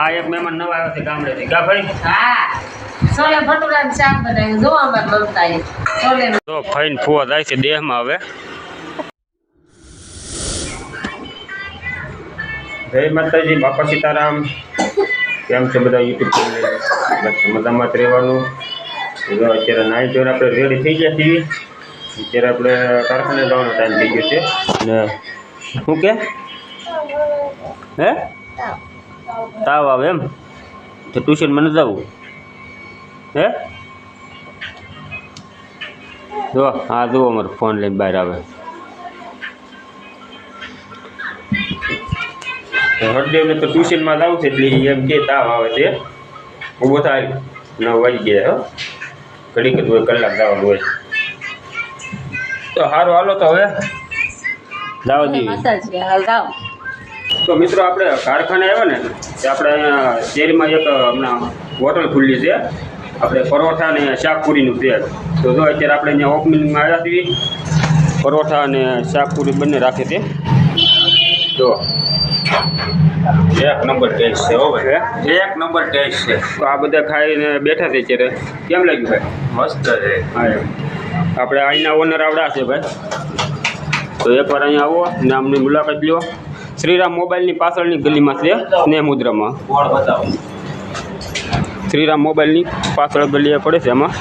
આ એક મહેમાન નવા આવ્યા છે ગામડેથી. કા ભાઈ? હા. છોલે ભટુરાનું શાક બનાવ્યું. જો અમારે મમતા સોલે તો ફાઈન ફુવા જાય છે દેહમાં હવે. જય માતાજી બાપા સીતારામ. કેમ છે બધા યુટ્યુબ ચેનલ? બસ મજામાં જ રહેવાનું. જો અત્યારે નાઈ જોર આપણે રેડી થઈ ગયા છીએ. અત્યારે આપણે કારખાને જવાનો ટાઈમ થઈ ગયો છે. ને શું કે? હે? તાવ આવે એમ? તો ટ્યુશનમાં નથી જવું હે? જો હા જુઓ અમારો ફોન લઈને બહાર આવે. હરદેવને તો ટ્યુશનમાં જાવ છે એટલે ઈ એમ કે તાવ આવે છે. ઊભો થાય. નવ વાગી ગયા હો. ઘડીક જ હોય કલાક જવાનું હોય. તો સારું હાલો તો હવે. જાવ દઈએ માતાજી હાલ જાઓ. તો મિત્રો આપણે કારખાને આવ્યા ને કે આપણે અહીંયા શેરીમાં એક હમણાં હોટલ ખુલ્લી છે. આપણે પરોઠા અને શાકપુરીનું છે તો જો અત્યારે આપણે અહીંયા ઓપનિંગમાં આવ્યા છીએ. પરોઠા અને શાકપુરી બંને રાખે છે. જો. એક નંબર ટેસ્ટ છે હો? ભાઈ. એક નંબર ટેસ્ટ છે. તો આ બધા ખાઈને બેઠા છે અત્યારે. કેમ લાગ્યું ભાઈ? મસ્ત છે. હા. આપણે અહીંના ઓનર આવડા છે ભાઈ. તો એકવાર અહીંયા આવો ને આમની મુલાકાત લ્યો. શ્રીરામ મોબાઈલની પાછળની ગલીમાં છે સ્નેહ મુદ્રામાં શ્રીરામ મોબાઈલની પાછળ ગલીએ પડે છે એમાં.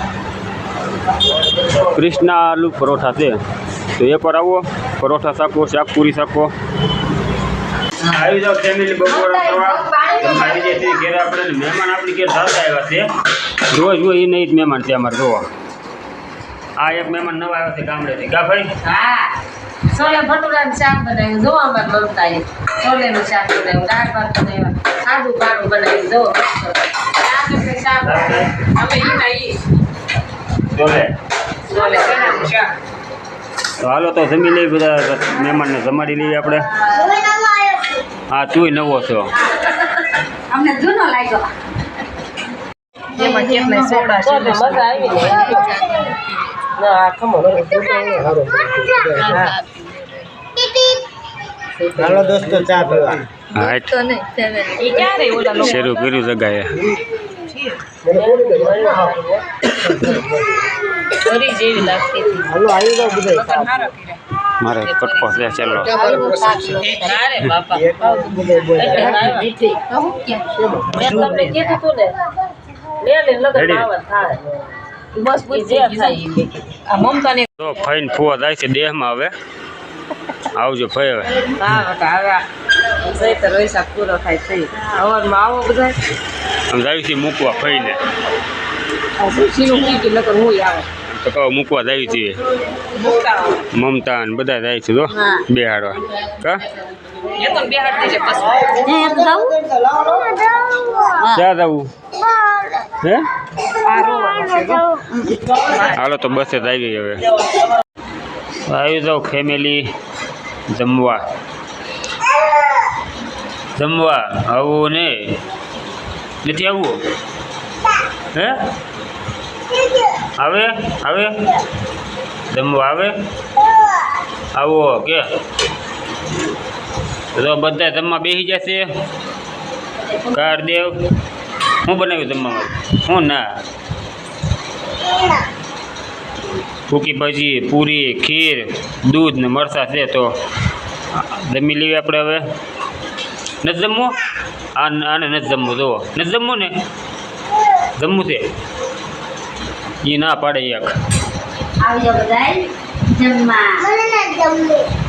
ક્રિષ્ના આલુ પરોઠા છે. તો એ પર આવો, પરોઠા શાકો, શાકપુરી શાકો. આવી જાઓ ફેમિલી બપોરા મહેમાન આપણી ઘેર સારા આવ્યા છે જોવા હોય એ નહીં જ મહેમાન છે અમારે, જોવા. આ એક મહેમાન નવા આવ્યા છે ગામડેથી. કા છોલે ભટુરાનું શાક બનાવ્યું જો અમારે મમતા એ છોલેનું શાક બનાવ્યું દાળ ભાત બનાવ્યું સાદું પાણું બનાવ્યું જો. શાક અમે ઈ ના ઈ ચોલે છોલે શાક. તો હાલો તો જમી લઈએ બધા મહેમાનને જમાડી લઈએ આપણે. હા તુંય નવો છો. અમને જૂનો લાગ્યો. એમાં કેટલા સોડા છે? મજા આવી ને ના ખમો હાલો દોસ્તો ચા પીવા. હાટ. ઈ ક્યારે ઓલા લોકો શરૂ કર્યું જગાએ? ફરી જેવી લાગતી હતી. હાલો આવી જાવ બધા. મારે કટકો છે ચાલો અરે બાપા એટલે આવ્યા. મેં તમને કીધું તું ને લે લે લગન Ready? થાય. બસ પૂછી જે થાય ઈ મેં કીધું. આ મમતાને તો ફાઈન ફુવા જાય છે દેહમાં હવે. આવજો ફરી હવે. છે મૂકવા ફઈને સુશીનું કીધું નકર હું આવે. તો કહો મૂકવા જાય છે મમતા ને બધા જાય છે જો હા. બે હાડવા કા? એ તો છે પછી. ક્યાં જવું? હે. હાલો તો બસે જ આવી હવે. આવી જાઉં ફેમિલી જમવા. જમવા આવું ને. નથી આવવું? હે? આવે? આવે? જમવા આવે? આવો કે. તો બધા જમવા બેસી જશે. કારદેવ, હું બનાવ્યું જમવા હું ના. ભૂકી ભાજી પૂરી ખીર દૂધ ને મરસા છે તો જમી લેવી આપણે હવે. નથી જમવું? આને નથી જમવું જુઓ. નથી જમવું ને? જમવું છે. એ ના પાડે એક.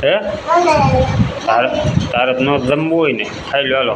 હે? તારે તારે ન જમવું હોય ને. ખાઈ લો હાલો.